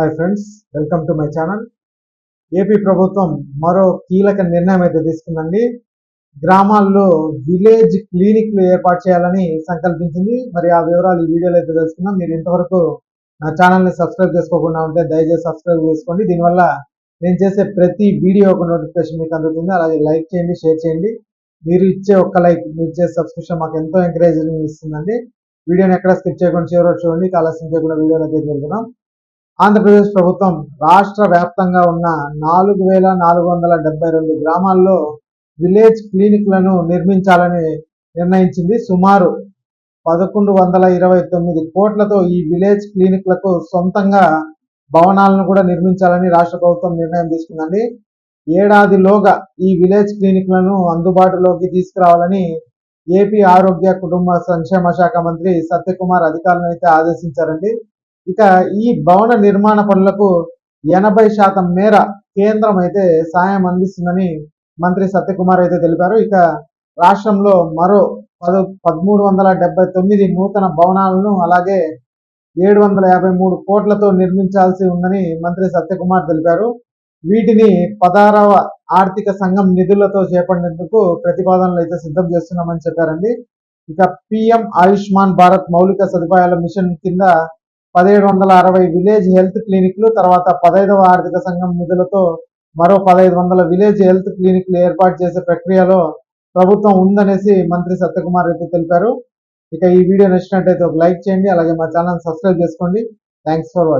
Hi friends welcome to my channel AP ప్రభుత్వం మరో కీలక నిర్ణయం అయితే తీసుకుందండి. గ్రామాల్లో విలేజ్ క్లినిక్లు ఏర్పాటు చేయాలని సంకల్పించింది. మరి ఆ వివరాలు ఈ వీడియోలో అయితే తెలుసుకుందాం. మీరు ఇంతవరకు నా ఛానల్ని సబ్స్క్రైబ్ చేసుకోకుండా ఉంటే దయచేసి సబ్స్క్రైబ్ చేసుకోండి. దీనివల్ల నేను చేసే ప్రతి వీడియో ఒక నోటిఫికేషన్ మీకు అందుతుంది. అలాగే లైక్ చేయండి షేర్ చేయండి. మీరు ఇచ్చే ఒక్క లైక్ మీరు ఇచ్చే సబ్స్క్రిప్షన్ మాకు ఎంతో ఎంకరేజింగ్ ఇస్తుందండి. వీడియోని ఎక్కడ స్కిప్ చేయకుండా చివరి చూడండి. కాలస్యం చేయకుండా వీడియోలోకి వెళ్తున్నాం. ఆంధ్రప్రదేశ్ ప్రభుత్వం రాష్ట్ర వ్యాప్తంగా ఉన్న నాలుగు వేల నాలుగు వందల డెబ్బై రెండు గ్రామాల్లో విలేజ్ క్లినిక్లను నిర్మించాలని నిర్ణయించింది సుమారు పదకొండు వందల ఇరవై తొమ్మిది కోట్లతో ఈ విలేజ్ క్లినిక్లకు సొంతంగా భవనాలను కూడా నిర్మించాలని రాష్ట్ర ప్రభుత్వం నిర్ణయం తీసుకుందండి. ఏడాదిలోగా ఈ విలేజ్ క్లినిక్లను అందుబాటులోకి తీసుకురావాలని ఏపీ ఆరోగ్య కుటుంబ సంక్షేమ శాఖ మంత్రి సత్యకుమార్ అధికారులను అయితే ఆదేశించారండి. ఇక ఈ భవన నిర్మాణ పనులకు ఎనభై శాతం మేర కేంద్రం అయితే సాయం అందిస్తుందని మంత్రి సత్యకుమార్ అయితే తెలిపారు. ఇక రాష్ట్రంలో మరో పదో పదమూడు వందల డెబ్బై తొమ్మిది నూతన భవనాలను అలాగే ఏడు వందల యాభై మూడు కోట్లతో నిర్మించాల్సి ఉందని మంత్రి సత్యకుమార్ తెలిపారు. వీటిని పదారవ ఆర్థిక సంఘం నిధులతో చేపట్టేందుకు ప్రతిపాదనలు అయితే సిద్ధం చేస్తున్నామని చెప్పారండి. ఇక పిఎం ఆయుష్మాన్ భారత్ మౌలిక సదుపాయాల మిషన్ కింద పదిహేడు వందల అరవై విలేజ్ హెల్త్ క్లినిక్లు తర్వాత పదహైదవ ఆర్థిక సంఘం నిధులతో మరో పదహైదు వందల విలేజ్ హెల్త్ క్లినిక్లు ఏర్పాటు చేసే ప్రక్రియలో ప్రభుత్వం ఉందనేసి మంత్రి సత్యకుమార్ రెడ్డి తెలిపారు. ఇక ఈ వీడియో నచ్చినట్టయితే ఒక లైక్ చేయండి అలాగే మా ఛానల్ సబ్స్క్రైబ్ చేసుకోండి. Thanks for watching.